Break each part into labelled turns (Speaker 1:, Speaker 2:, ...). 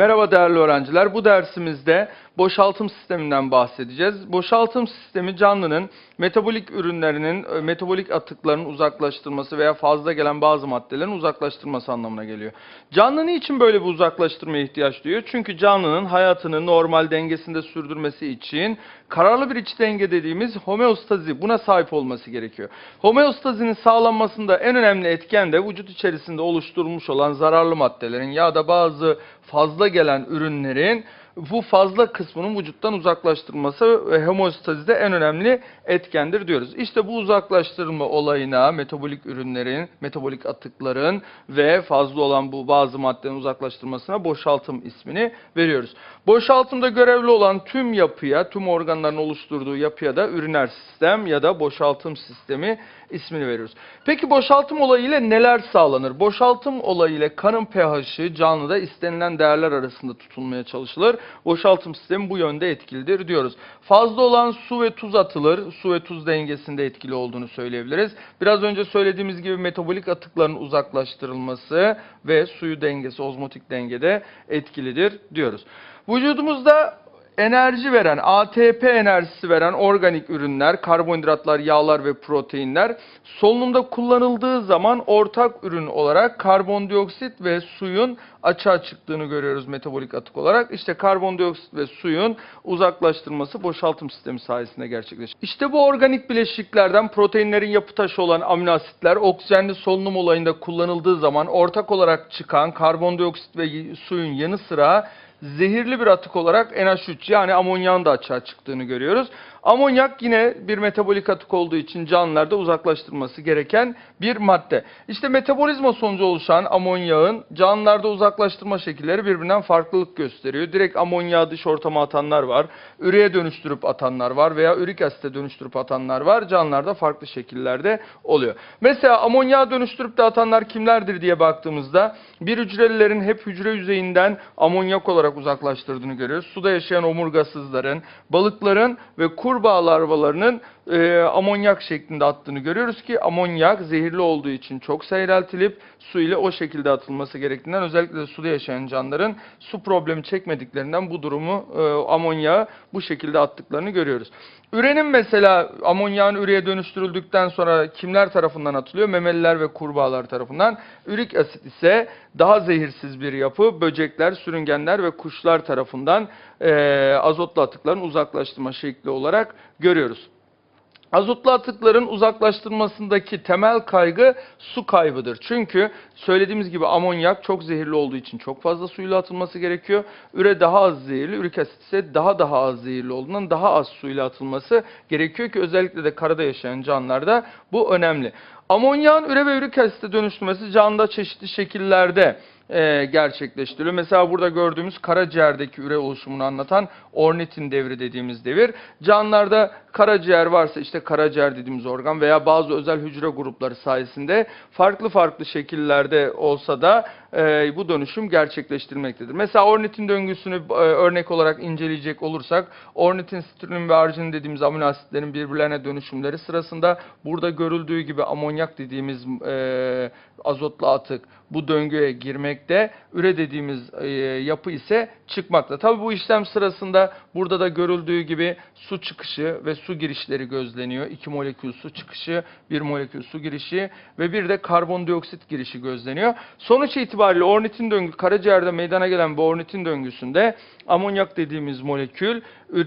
Speaker 1: Merhaba değerli öğrenciler. Bu dersimizde boşaltım sisteminden bahsedeceğiz. Boşaltım sistemi canlının metabolik ürünlerinin, e, metabolik atıkların uzaklaştırması veya fazla gelen bazı maddelerin uzaklaştırması anlamına geliyor. Canlı niçin böyle bir uzaklaştırmaya ihtiyaç duyuyor? Çünkü canlının hayatını normal dengesinde sürdürmesi için kararlı bir iç denge dediğimiz homeostazi buna sahip olması gerekiyor. Homeostazinin sağlanmasında en önemli etken de vücut içerisinde oluşturulmuş olan zararlı maddelerin ya da bazı fazla gelen ürünlerin bu fazla kısmının vücuttan uzaklaştırılması ve homeostazide en önemli etkendir diyoruz. İşte bu uzaklaştırma olayına metabolik ürünlerin, metabolik atıkların ve fazla olan bu bazı maddelerin uzaklaştırmasına boşaltım ismini veriyoruz. Boşaltımda görevli olan tüm yapıya, tüm organların oluşturduğu yapıya da üriner sistem ya da boşaltım sistemi ismini veriyoruz. Peki boşaltım olayı ile neler sağlanır? Boşaltım olayı ile kanın pH'i canlıda istenilen değerler arasında tutulmaya çalışılır. Boşaltım sistemi bu yönde etkilidir diyoruz. Fazla olan su ve tuz atılır. Su ve tuz dengesinde etkili olduğunu söyleyebiliriz. Biraz önce söylediğimiz gibi metabolik atıkların uzaklaştırılması ve suyu dengesi, ozmotik dengede etkilidir diyoruz. Vücudumuzda enerji veren, ATP enerjisi veren organik ürünler, karbonhidratlar, yağlar ve proteinler solunumda kullanıldığı zaman ortak ürün olarak karbondioksit ve suyun açığa çıktığını görüyoruz metabolik atık olarak. İşte karbondioksit ve suyun uzaklaştırması boşaltım sistemi sayesinde gerçekleşir. İşte bu organik bileşiklerden proteinlerin yapı taşı olan amino asitler oksijenli solunum olayında kullanıldığı zaman ortak olarak çıkan karbondioksit ve suyun yanı sıra zehirli bir atık olarak NH3 yani amonyağın da açığa çıktığını görüyoruz. Amonyak yine bir metabolik atık olduğu için canlılarda uzaklaştırılması gereken bir madde. İşte metabolizma sonucu oluşan amonyağın canlılarda uzaklaştırma şekilleri birbirinden farklılık gösteriyor. Direkt amonyağı dış ortama atanlar var, üreye dönüştürüp atanlar var veya ürik asite dönüştürüp atanlar var. Canlılarda farklı şekillerde oluyor. Mesela amonyağı dönüştürüp de atanlar kimlerdir diye baktığımızda bir hücrelilerin hep hücre yüzeyinden amonyak olarak uzaklaştırdığını görüyoruz. Suda yaşayan omurgasızların, balıkların ve kurbağa larvalarının e, amonyak şeklinde attığını görüyoruz ki amonyak zehirli olduğu için çok seyreltilip su ile o şekilde atılması gerektiğinden özellikle de suda yaşayan canlıların su problemi çekmediklerinden bu durumu e, amonyağı bu şekilde attıklarını görüyoruz. Ürenin mesela amonyağın üreye dönüştürüldükten sonra kimler tarafından atılıyor? Memeliler ve kurbağalar tarafından. Ürik asit ise daha zehirsiz bir yapı. Böcekler, sürüngenler ve kuşlar tarafından e, azotlu atıkların uzaklaştırma şekli olarak görüyoruz. Azotlu atıkların uzaklaştırmasındaki temel kaygı su kaybıdır. Çünkü söylediğimiz gibi amonyak çok zehirli olduğu için çok fazla suyla atılması gerekiyor. Üre daha az zehirli, ürik asit ise daha daha az zehirli olduğundan daha az suyla atılması gerekiyor ki özellikle de karada yaşayan canlılarda bu önemli. Amonyağın üre ve ürik asite dönüştürmesi canlıda çeşitli şekillerde e, gerçekleştiriliyor. Mesela burada gördüğümüz karaciğerdeki üre oluşumunu anlatan ornitin devri dediğimiz devir. Canlılarda karaciğer varsa işte karaciğer dediğimiz organ veya bazı özel hücre grupları sayesinde farklı farklı şekillerde olsa da e, bu dönüşüm gerçekleştirmektedir. Mesela ornitin döngüsünü e, örnek olarak inceleyecek olursak ornitin, sitrunin ve arginin dediğimiz amino asitlerin birbirlerine dönüşümleri sırasında burada görüldüğü gibi amonyak dediğimiz e, azotlu atık bu döngüye girmekte. Üre dediğimiz e, yapı ise çıkmakta. Tabi bu işlem sırasında burada da görüldüğü gibi su çıkışı ve su girişleri gözleniyor. İki molekül su çıkışı, bir molekül su girişi ve bir de karbondioksit girişi gözleniyor. Sonuç itibariyle ornitin döngü, karaciğerde meydana gelen bu ornitin döngüsünde amonyak dediğimiz molekül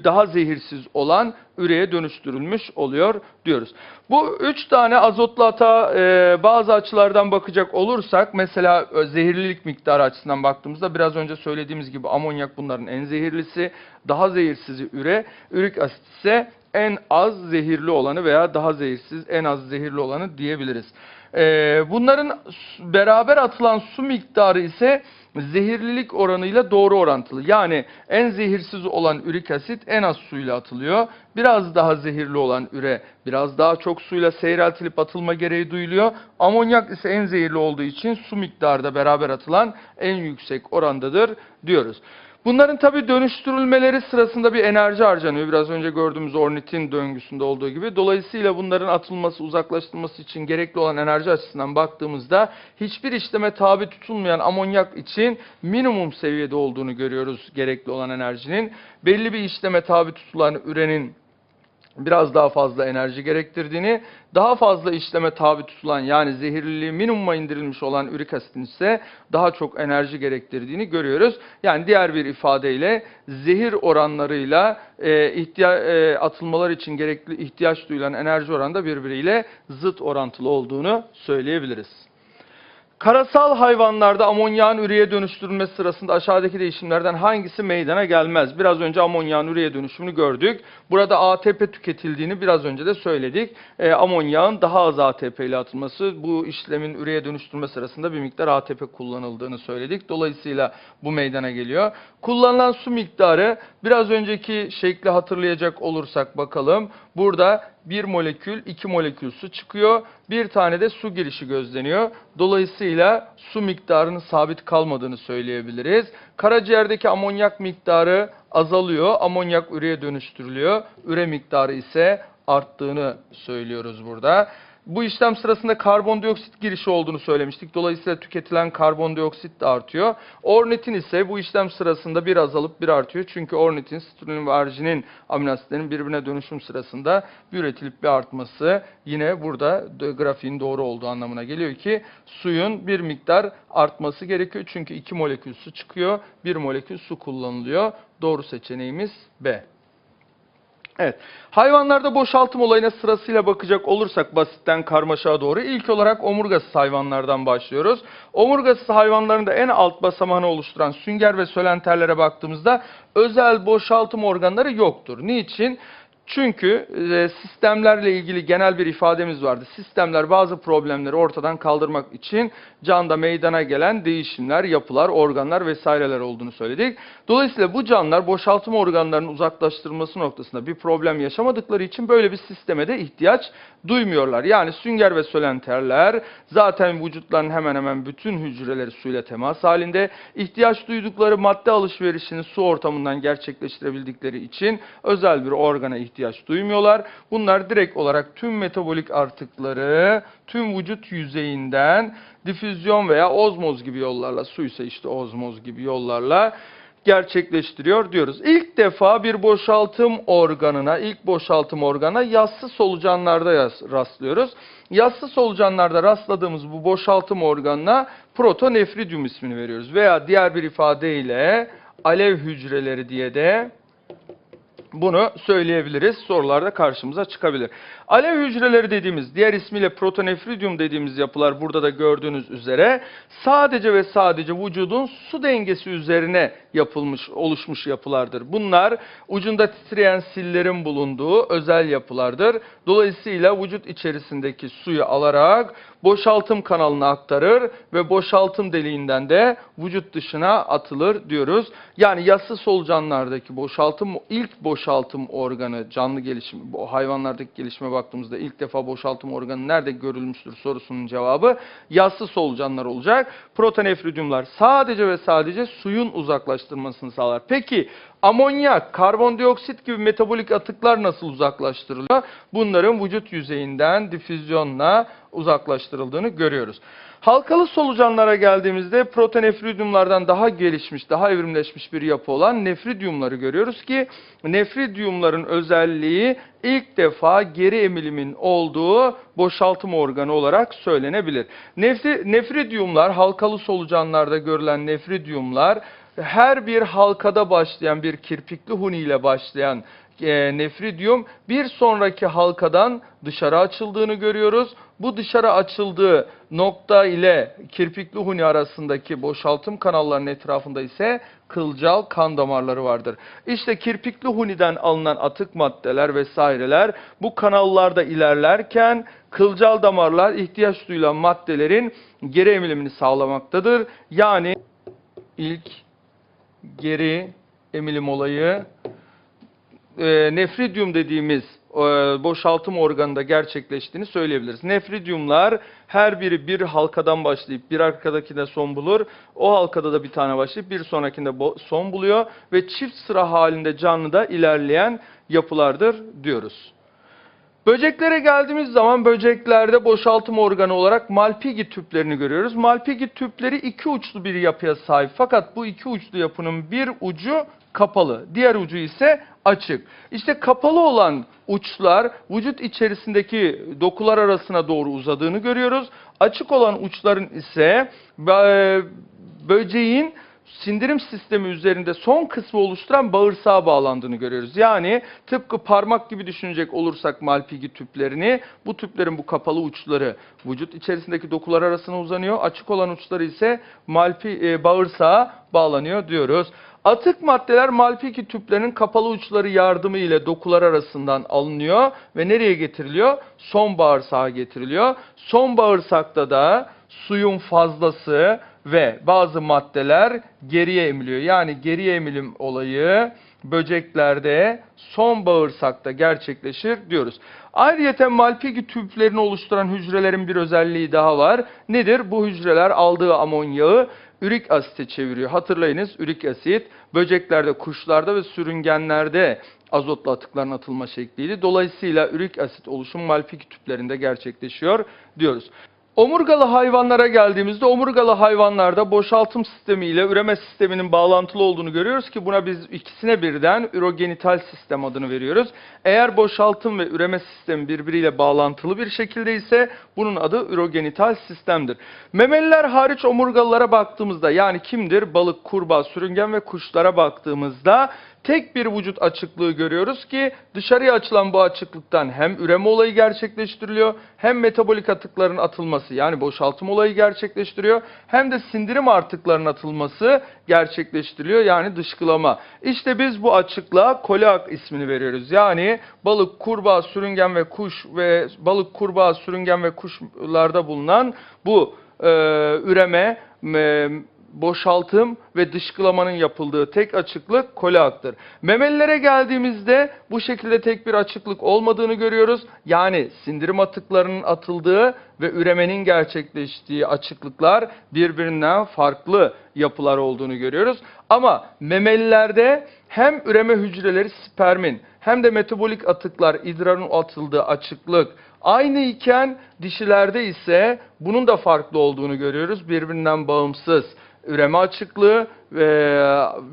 Speaker 1: daha zehirsiz olan üreye dönüştürülmüş oluyor diyoruz. Bu üç tane azotlu ata e, bazı açılardan bakacak olursak mesela e, zehirlilik miktarı açısından baktığımızda biraz önce söylediğimiz gibi amonyak bunların en zehirlisi, daha zehirsizi üre, ürik asit ise en az zehirli olanı veya daha zehirsiz en az zehirli olanı diyebiliriz. E, bunların beraber atılan su miktarı ise zehirlilik oranıyla doğru orantılı. Yani en zehirsiz olan ürik asit en az suyla atılıyor. Biraz daha zehirli olan üre biraz daha çok suyla seyreltilip atılma gereği duyuluyor. Amonyak ise en zehirli olduğu için su miktarı da beraber atılan en yüksek orandadır diyoruz. Bunların tabi dönüştürülmeleri sırasında bir enerji harcanıyor. Biraz önce gördüğümüz ornitin döngüsünde olduğu gibi. Dolayısıyla bunların atılması, uzaklaştırılması için gerekli olan enerji açısından baktığımızda hiçbir işleme tabi tutulmayan amonyak için minimum seviyede olduğunu görüyoruz gerekli olan enerjinin. Belli bir işleme tabi tutulan ürenin biraz daha fazla enerji gerektirdiğini, daha fazla işleme tabi tutulan yani zehirliliği minimuma indirilmiş olan ürik asitin ise daha çok enerji gerektirdiğini görüyoruz. Yani diğer bir ifadeyle zehir oranlarıyla e, ihtiya- e, atılmalar için gerekli ihtiyaç duyulan enerji oranı da birbiriyle zıt orantılı olduğunu söyleyebiliriz. Karasal hayvanlarda amonyağın üreye dönüştürülmesi sırasında aşağıdaki değişimlerden hangisi meydana gelmez? Biraz önce amonyağın üreye dönüşümünü gördük. Burada ATP tüketildiğini biraz önce de söyledik. E, amonyağın daha az ATP ile atılması, bu işlemin üreye dönüştürme sırasında bir miktar ATP kullanıldığını söyledik. Dolayısıyla bu meydana geliyor. Kullanılan su miktarı biraz önceki şekli hatırlayacak olursak bakalım. Burada bir molekül, iki molekül su çıkıyor. Bir tane de su girişi gözleniyor. Dolayısıyla su miktarının sabit kalmadığını söyleyebiliriz. Karaciğerdeki amonyak miktarı azalıyor. Amonyak üreye dönüştürülüyor. Üre miktarı ise arttığını söylüyoruz burada. Bu işlem sırasında karbondioksit girişi olduğunu söylemiştik. Dolayısıyla tüketilen karbondioksit de artıyor. Ornitin ise bu işlem sırasında bir azalıp bir artıyor. Çünkü ornitin, sitrullin ve arginin amino asitlerin birbirine dönüşüm sırasında bir üretilip bir artması yine burada grafiğin doğru olduğu anlamına geliyor ki suyun bir miktar artması gerekiyor. Çünkü iki molekül su çıkıyor, bir molekül su kullanılıyor. Doğru seçeneğimiz B. Evet. Hayvanlarda boşaltım olayına sırasıyla bakacak olursak basitten karmaşağa doğru ilk olarak omurgasız hayvanlardan başlıyoruz. Omurgasız hayvanlarında en alt basamağını oluşturan sünger ve sölenterlere baktığımızda özel boşaltım organları yoktur. Niçin? Çünkü e, sistemlerle ilgili genel bir ifademiz vardı. Sistemler bazı problemleri ortadan kaldırmak için canda meydana gelen değişimler, yapılar, organlar vesaireler olduğunu söyledik. Dolayısıyla bu canlılar boşaltım organlarının uzaklaştırılması noktasında bir problem yaşamadıkları için böyle bir sisteme de ihtiyaç duymuyorlar. Yani sünger ve sölenterler zaten vücutların hemen hemen bütün hücreleri suyla temas halinde. ihtiyaç duydukları madde alışverişini su ortamından gerçekleştirebildikleri için özel bir organa ihtiyaç duymuyorlar. Bunlar direkt olarak tüm metabolik artıkları tüm vücut yüzeyinden difüzyon veya ozmoz gibi yollarla su ise işte ozmoz gibi yollarla gerçekleştiriyor diyoruz. İlk defa bir boşaltım organına, ilk boşaltım organa yassı solucanlarda rastlıyoruz. Yassı solucanlarda rastladığımız bu boşaltım organına protonefridium ismini veriyoruz. Veya diğer bir ifadeyle alev hücreleri diye de bunu söyleyebiliriz. Sorularda karşımıza çıkabilir. Alev hücreleri dediğimiz, diğer ismiyle protonefridium dediğimiz yapılar burada da gördüğünüz üzere sadece ve sadece vücudun su dengesi üzerine yapılmış, oluşmuş yapılardır. Bunlar ucunda titreyen sillerin bulunduğu özel yapılardır. Dolayısıyla vücut içerisindeki suyu alarak boşaltım kanalına aktarır ve boşaltım deliğinden de vücut dışına atılır diyoruz. Yani yassı solucanlardaki boşaltım ilk boşaltım organı canlı gelişim bu hayvanlardaki gelişime baktığımızda ilk defa boşaltım organı nerede görülmüştür sorusunun cevabı yassı solucanlar olacak. Protonefridiumlar sadece ve sadece suyun uzaklaştırmasını sağlar. Peki amonyak, karbondioksit gibi metabolik atıklar nasıl uzaklaştırılıyor? Bunların vücut yüzeyinden difüzyonla uzaklaştırıldığını görüyoruz. Halkalı solucanlara geldiğimizde protonefridiumlardan daha gelişmiş, daha evrimleşmiş bir yapı olan nefridiumları görüyoruz ki nefridiumların özelliği ilk defa geri emilimin olduğu boşaltım organı olarak söylenebilir. Nefri, nefridiumlar, halkalı solucanlarda görülen nefridiumlar her bir halkada başlayan bir kirpikli huni ile başlayan e, nefridium bir sonraki halkadan dışarı açıldığını görüyoruz. Bu dışarı açıldığı nokta ile kirpikli huni arasındaki boşaltım kanallarının etrafında ise kılcal kan damarları vardır. İşte kirpikli huniden alınan atık maddeler vesaireler bu kanallarda ilerlerken kılcal damarlar ihtiyaç duyulan maddelerin geri emilimini sağlamaktadır. Yani ilk geri emilim olayı e, nefridium dediğimiz e, boşaltım organında gerçekleştiğini söyleyebiliriz. Nefridyumlar her biri bir halkadan başlayıp bir arkadakinde son bulur. O halkada da bir tane başlayıp bir sonrakinde son buluyor ve çift sıra halinde canlıda ilerleyen yapılardır diyoruz. Böceklere geldiğimiz zaman böceklerde boşaltım organı olarak Malpighi tüplerini görüyoruz. Malpighi tüpleri iki uçlu bir yapıya sahip fakat bu iki uçlu yapının bir ucu kapalı, diğer ucu ise açık. İşte kapalı olan uçlar vücut içerisindeki dokular arasına doğru uzadığını görüyoruz. Açık olan uçların ise e, böceğin sindirim sistemi üzerinde son kısmı oluşturan bağırsağa bağlandığını görüyoruz. Yani tıpkı parmak gibi düşünecek olursak Malpighi tüplerini, bu tüplerin bu kapalı uçları vücut içerisindeki dokular arasına uzanıyor. Açık olan uçları ise Malpi, e, bağırsağa bağlanıyor diyoruz. Atık maddeler Malpighi tüplerinin kapalı uçları yardımı ile dokular arasından alınıyor ve nereye getiriliyor? Son bağırsağa getiriliyor. Son bağırsakta da suyun fazlası ve bazı maddeler geriye emiliyor. Yani geriye emilim olayı böceklerde son bağırsakta gerçekleşir diyoruz. Ayrıca Malpighi tüplerini oluşturan hücrelerin bir özelliği daha var. Nedir? Bu hücreler aldığı amonyağı ürik asite çeviriyor. Hatırlayınız ürik asit böceklerde, kuşlarda ve sürüngenlerde azotlu atıkların atılma şekliydi. Dolayısıyla ürik asit oluşum Malpighi tüplerinde gerçekleşiyor diyoruz. Omurgalı hayvanlara geldiğimizde omurgalı hayvanlarda boşaltım sistemi ile üreme sisteminin bağlantılı olduğunu görüyoruz ki buna biz ikisine birden ürogenital sistem adını veriyoruz. Eğer boşaltım ve üreme sistemi birbiriyle bağlantılı bir şekilde ise bunun adı ürogenital sistemdir. Memeliler hariç omurgalılara baktığımızda yani kimdir? Balık, kurbağa, sürüngen ve kuşlara baktığımızda tek bir vücut açıklığı görüyoruz ki dışarıya açılan bu açıklıktan hem üreme olayı gerçekleştiriliyor hem metabolik atıkların atılması yani boşaltım olayı gerçekleştiriyor hem de sindirim artıklarının atılması gerçekleştiriliyor yani dışkılama. İşte biz bu açıklığa koleak ismini veriyoruz. Yani balık, kurbağa, sürüngen ve kuş ve balık, kurbağa, sürüngen ve kuşlarda bulunan bu e, üreme, e, boşaltım ve dışkılamanın yapıldığı tek açıklık koleaktır. Memelilere geldiğimizde bu şekilde tek bir açıklık olmadığını görüyoruz. Yani sindirim atıklarının atıldığı ve üremenin gerçekleştiği açıklıklar birbirinden farklı yapılar olduğunu görüyoruz. Ama memelilerde hem üreme hücreleri spermin hem de metabolik atıklar idrarın atıldığı açıklık aynı iken dişilerde ise bunun da farklı olduğunu görüyoruz. Birbirinden bağımsız üreme açıklığı ve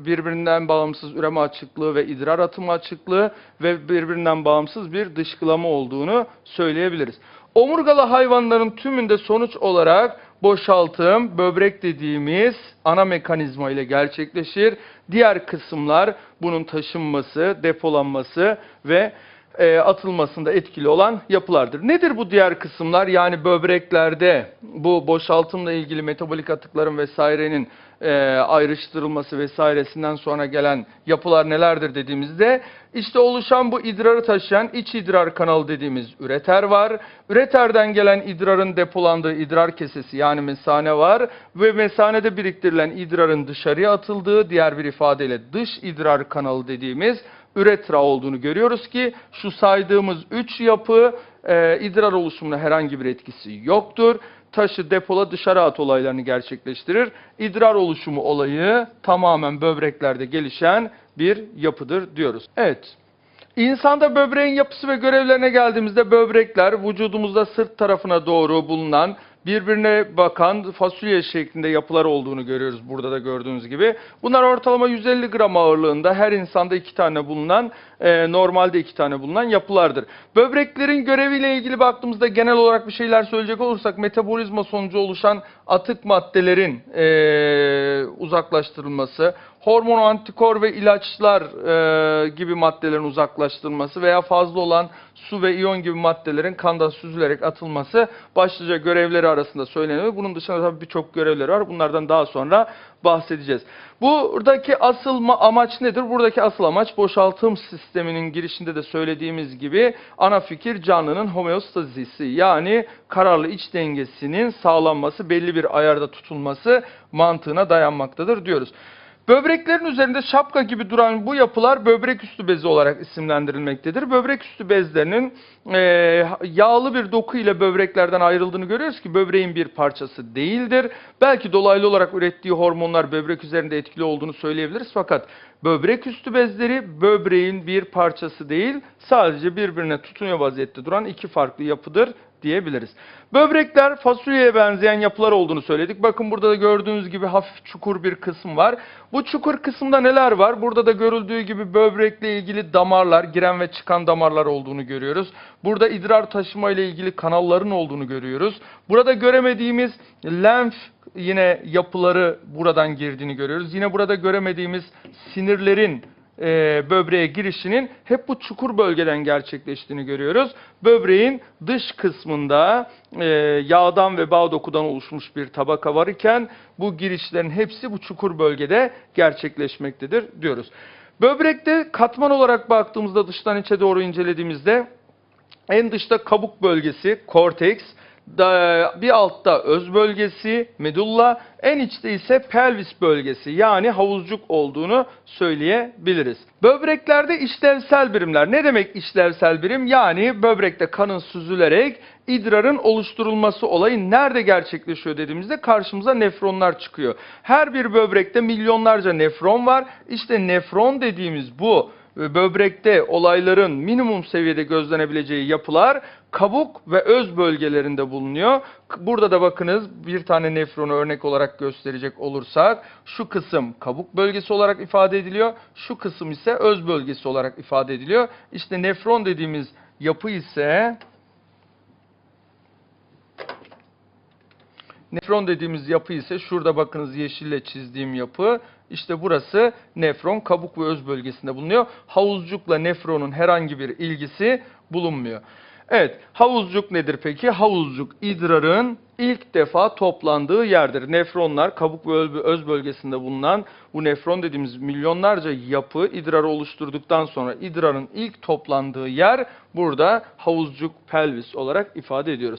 Speaker 1: birbirinden bağımsız üreme açıklığı ve idrar atımı açıklığı ve birbirinden bağımsız bir dışkılama olduğunu söyleyebiliriz. Omurgalı hayvanların tümünde sonuç olarak boşaltım, böbrek dediğimiz ana mekanizma ile gerçekleşir. Diğer kısımlar bunun taşınması, depolanması ve e, atılmasında etkili olan yapılardır. Nedir bu diğer kısımlar? Yani böbreklerde bu boşaltımla ilgili metabolik atıkların vesairenin e, ayrıştırılması vesairesinden sonra gelen yapılar nelerdir dediğimizde işte oluşan bu idrarı taşıyan iç idrar kanalı dediğimiz üreter var. Üreterden gelen idrarın depolandığı idrar kesesi yani mesane var ve mesanede biriktirilen idrarın dışarıya atıldığı diğer bir ifadeyle dış idrar kanalı dediğimiz üretra olduğunu görüyoruz ki şu saydığımız üç yapı e, idrar oluşumuna herhangi bir etkisi yoktur. Taşı depola dışarı at olaylarını gerçekleştirir. İdrar oluşumu olayı tamamen böbreklerde gelişen bir yapıdır diyoruz. Evet. İnsanda böbreğin yapısı ve görevlerine geldiğimizde böbrekler vücudumuzda sırt tarafına doğru bulunan birbirine bakan fasulye şeklinde yapılar olduğunu görüyoruz burada da gördüğünüz gibi. Bunlar ortalama 150 gram ağırlığında her insanda iki tane bulunan e, normalde iki tane bulunan yapılardır. Böbreklerin göreviyle ilgili baktığımızda genel olarak bir şeyler söyleyecek olursak metabolizma sonucu oluşan atık maddelerin e, uzaklaştırılması, hormon, antikor ve ilaçlar e, gibi maddelerin uzaklaştırılması veya fazla olan su ve iyon gibi maddelerin kanda süzülerek atılması başlıca görevleri arasında söyleniyor. Bunun dışında tabii birçok görevleri var. Bunlardan daha sonra bahsedeceğiz. Buradaki asıl ma- amaç nedir? Buradaki asıl amaç boşaltım sisteminin girişinde de söylediğimiz gibi ana fikir canlının homeostazisi yani kararlı iç dengesinin sağlanması, belli bir ayarda tutulması mantığına dayanmaktadır diyoruz. Böbreklerin üzerinde şapka gibi duran bu yapılar böbrek üstü bezi olarak isimlendirilmektedir. Böbrek üstü bezlerinin e, yağlı bir doku ile böbreklerden ayrıldığını görüyoruz ki böbreğin bir parçası değildir. Belki dolaylı olarak ürettiği hormonlar böbrek üzerinde etkili olduğunu söyleyebiliriz fakat böbrek üstü bezleri böbreğin bir parçası değil sadece birbirine tutunuyor vaziyette duran iki farklı yapıdır diyebiliriz. Böbrekler fasulyeye benzeyen yapılar olduğunu söyledik. Bakın burada da gördüğünüz gibi hafif çukur bir kısım var. Bu çukur kısımda neler var? Burada da görüldüğü gibi böbrekle ilgili damarlar, giren ve çıkan damarlar olduğunu görüyoruz. Burada idrar taşıma ile ilgili kanalların olduğunu görüyoruz. Burada göremediğimiz lenf yine yapıları buradan girdiğini görüyoruz. Yine burada göremediğimiz sinirlerin e, böbreğe girişinin hep bu çukur bölgeden gerçekleştiğini görüyoruz. Böbreğin dış kısmında e, yağdan ve bağ dokudan oluşmuş bir tabaka var iken bu girişlerin hepsi bu çukur bölgede gerçekleşmektedir diyoruz. Böbrekte katman olarak baktığımızda dıştan içe doğru incelediğimizde en dışta kabuk bölgesi, korteks, bir altta öz bölgesi, medulla, en içte ise pelvis bölgesi yani havuzcuk olduğunu söyleyebiliriz. Böbreklerde işlevsel birimler. Ne demek işlevsel birim? Yani böbrekte kanın süzülerek idrarın oluşturulması olayı nerede gerçekleşiyor dediğimizde karşımıza nefronlar çıkıyor. Her bir böbrekte milyonlarca nefron var. İşte nefron dediğimiz bu e, böbrekte olayların minimum seviyede gözlenebileceği yapılar kabuk ve öz bölgelerinde bulunuyor. Burada da bakınız bir tane nefronu örnek olarak gösterecek olursak şu kısım kabuk bölgesi olarak ifade ediliyor. Şu kısım ise öz bölgesi olarak ifade ediliyor. İşte nefron dediğimiz yapı ise Nefron dediğimiz yapı ise şurada bakınız yeşille çizdiğim yapı. İşte burası nefron kabuk ve öz bölgesinde bulunuyor. Havuzcukla nefronun herhangi bir ilgisi bulunmuyor. Evet, havuzcuk nedir peki? Havuzcuk idrarın ilk defa toplandığı yerdir. Nefronlar kabuk ve öz bölgesinde bulunan bu nefron dediğimiz milyonlarca yapı idrarı oluşturduktan sonra idrarın ilk toplandığı yer burada havuzcuk pelvis olarak ifade ediyoruz.